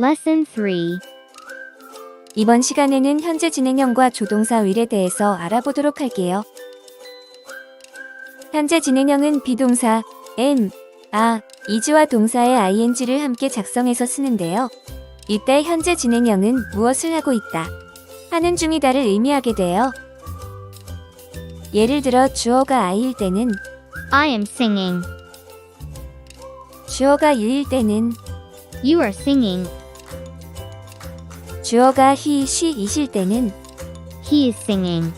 Lesson 3. 이번 시간에는 현재 진행형과 조동사 will에 대해서 알아보도록 할게요. 현재 진행형은 비동사 am, 아, is와 동사의 ing를 함께 작성해서 쓰는데요. 이때 현재 진행형은 무엇을 하고 있다, 하는 중이다를 의미하게 돼요. 예를 들어 주어가 I일 때는 I am singing. 주어가 you일 때는 You are singing. 주어가 he, she, it일 때는 He is singing.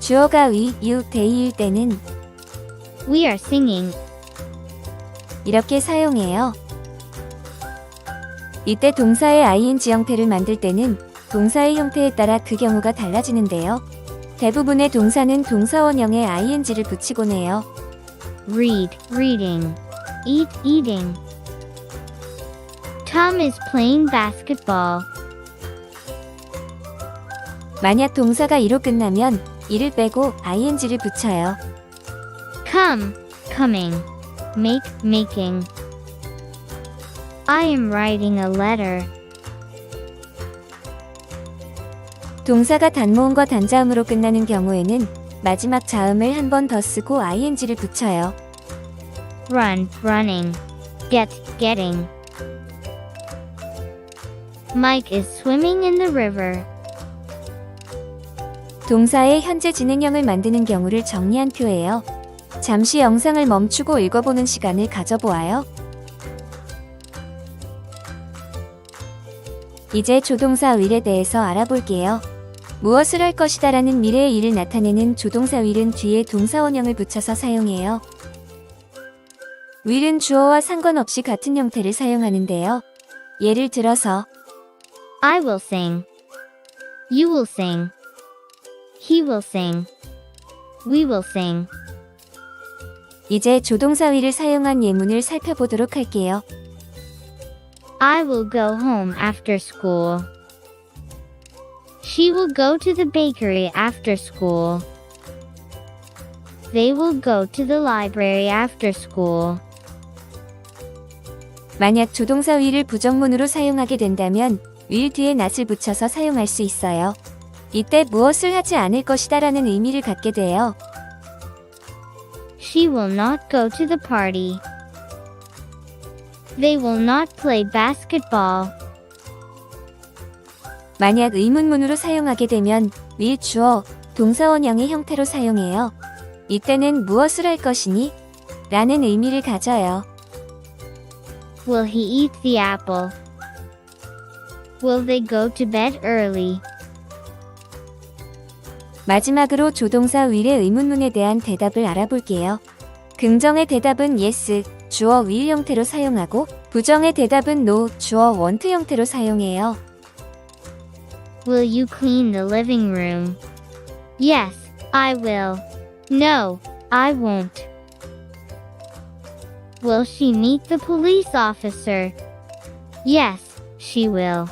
주어가 we, you, they일 때는 We are singing. 이렇게 사용해요. 이때 동사의 ing 형태를 만들 때는 동사의 형태에 따라 그 경우가 달라지는데요. 대부분의 동사는 동사원형에 ing를 붙이곤 해요. Read, reading. Eat, eating. Tom is playing basketball. 만약 동사가 이로 끝나면 이를 빼고 ing를 붙여요. Come, coming. Make, making. I am writing a letter. 동사가 단모음과 단자음으로 끝나는 경우에는 마지막 자음을 한 번 더 쓰고 ing를 붙여요. Run, running. Get, getting. Mike is swimming in the river. 동사의 현재 진행형을 만드는 경우를 정리한 표예요. 잠시 영상을 멈추고 읽어보는 시간을 가져보아요. 이제 조동사 will에 대해서 알아볼게요. 무엇을 할 것이다 라는 미래의 일을 나타내는 조동사 will은 뒤에 동사원형을 붙여서 사용해요. will은 주어와 상관없이 같은 형태를 사용하는데요. 예를 들어서 I will sing. You will sing. He will sing. We will sing. 이제 조동사 will을 사용한 예문을 살펴보도록 할게요. I will go home after school. She will go to the bakery after school. They will go to the library after school. 만약 조동사 will을 부정문으로 사용하게 된다면 will 뒤에 not을 붙여서 사용할 수 있어요. 이때 무엇을 하지 않을 것이다 라는 의미를 갖게 돼요. She will not go to the party. They will not play basketball. 만약 의문문으로 사용하게 되면 will 주어, 동사원형의 형태로 사용해요. 이때는 무엇을 할 것이니? 라는 의미를 가져요. Will he eat the apple? Will they go to bed early? 마지막으로 조동사 will의 의문문에 대한 대답을 알아볼게요. 긍정의 대답은 yes, 주어 will 형태로 사용하고 부정의 대답은 no, 주어 want 형태로 사용해요. Will you clean the living room? Yes, I will. No, I won't. Will she meet the police officer? Yes, she will.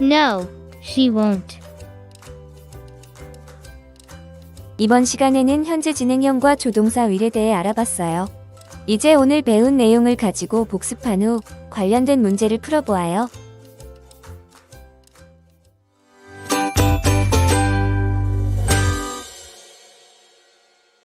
No, she won't. 이번 시간에는 현재 진행형과 조동사 will에 대해 알아봤어요. 이제 오늘 배운 내용을 가지고 복습한 후 관련된 문제를 풀어보아요.